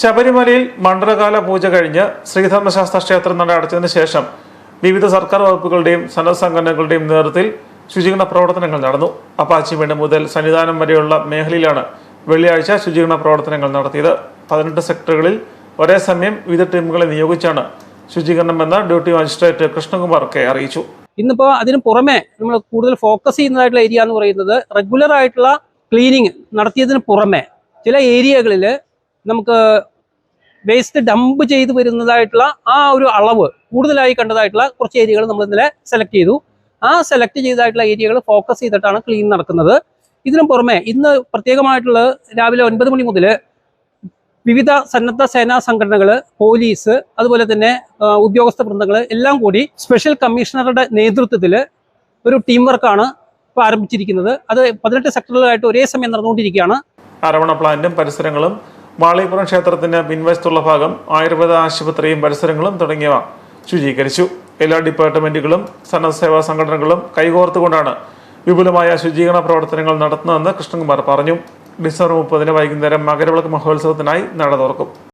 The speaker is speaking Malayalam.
ശബരിമലയിൽ മണ്ഡലകാല പൂജ കഴിഞ്ഞ് ശ്രീധർമ്മശാസ്ത്ര ക്ഷേത്രം നട അടച്ചതിന് ശേഷം വിവിധ സർക്കാർ വകുപ്പുകളുടെയും സന്നദ്ധ സംഘടനകളുടെയും നേതൃത്വത്തിൽ ശുചീകരണ പ്രവർത്തനങ്ങൾ നടന്നു. അപ്പാച്ചി അപ്പാച്ചിമേട് മുതൽ സന്നിധാനം വരെയുള്ള മേഖലയിലാണ് വെള്ളിയാഴ്ച ശുചീകരണ പ്രവർത്തനങ്ങൾ നടത്തിയത്. പതിനെട്ട് സെക്ടറുകളിൽ ഒരേ സമയം വിവിധ ടീമുകളെ നിയോഗിച്ചാണ് ശുചീകരണം ശുചീകരണമെന്ന് ഡ്യൂട്ടി മജിസ്ട്രേറ്റ് കൃഷ്ണകുമാർ കെ അറിയിച്ചു. ഇന്നിപ്പോൾ അതിന് പുറമെ നമ്മൾ കൂടുതൽ ഫോക്കസ് ചെയ്യുന്നതായിട്ടുള്ള ഏരിയ എന്ന് പറയുന്നത് റെഗുലർ ആയിട്ടുള്ള ക്ലീനിങ് നടത്തിയതിന് പുറമെ ചില ഏരിയകളിൽ നമുക്ക് വേസ്റ്റ് ഡംപ് ചെയ്ത് വരുന്നതായിട്ടുള്ള ആ ഒരു അളവ് കൂടുതലായി കണ്ടതായിട്ടുള്ള കുറച്ച് ഏരിയകൾ നമ്മൾ ഇന്നലെ സെലക്ട് ചെയ്തു. ആ സെലക്ട് ചെയ്തതായിട്ടുള്ള ഏരിയകൾ ഫോക്കസ് ചെയ്തിട്ടാണ് ക്ലീൻ നടക്കുന്നത്. ഇതിനു പുറമെ ഇന്ന് പ്രത്യേകമായിട്ടുള്ള രാവിലെ ഒൻപത് മണി മുതൽ വിവിധ സന്നദ്ധ സേനാ സംഘടനകൾ പോലീസ് അതുപോലെ തന്നെ ഉദ്യോഗസ്ഥ വൃന്ദങ്ങൾ എല്ലാം കൂടി സ്പെഷ്യൽ കമ്മീഷണറുടെ നേതൃത്വത്തിൽ ഒരു ടീം വർക്കാണ് ഇപ്പോൾ ആരംഭിച്ചിരിക്കുന്നത്. അത് പതിനെട്ട് സെക്ടറുകളായിട്ട് ഒരേ സമയം നടന്നുകൊണ്ടിരിക്കുകയാണ്. അരവണ പ്ലാന്റും പരിസരങ്ങളും മാളികപ്പുറം ക്ഷേത്രത്തിന് പിൻവശത്തുള്ള ഭാഗം ആയുർവേദ ആശുപത്രിയും പരിസരങ്ങളും തുടങ്ങിയവ ശുചീകരിച്ചു. എല്ലാ ഡിപ്പാർട്ട്മെന്റുകളും സന്നദ്ധ സേവാ സംഘടനകളും കൈകോർത്തുകൊണ്ടാണ് വിപുലമായ ശുചീകരണ പ്രവർത്തനങ്ങൾ നടത്തുന്നതെന്ന് കൃഷ്ണകുമാർ പറഞ്ഞു. ഡിസംബർ മുപ്പതിന് വൈകുന്നേരം മകരവിളക്ക് മഹോത്സവത്തിനായി നട തുറക്കും.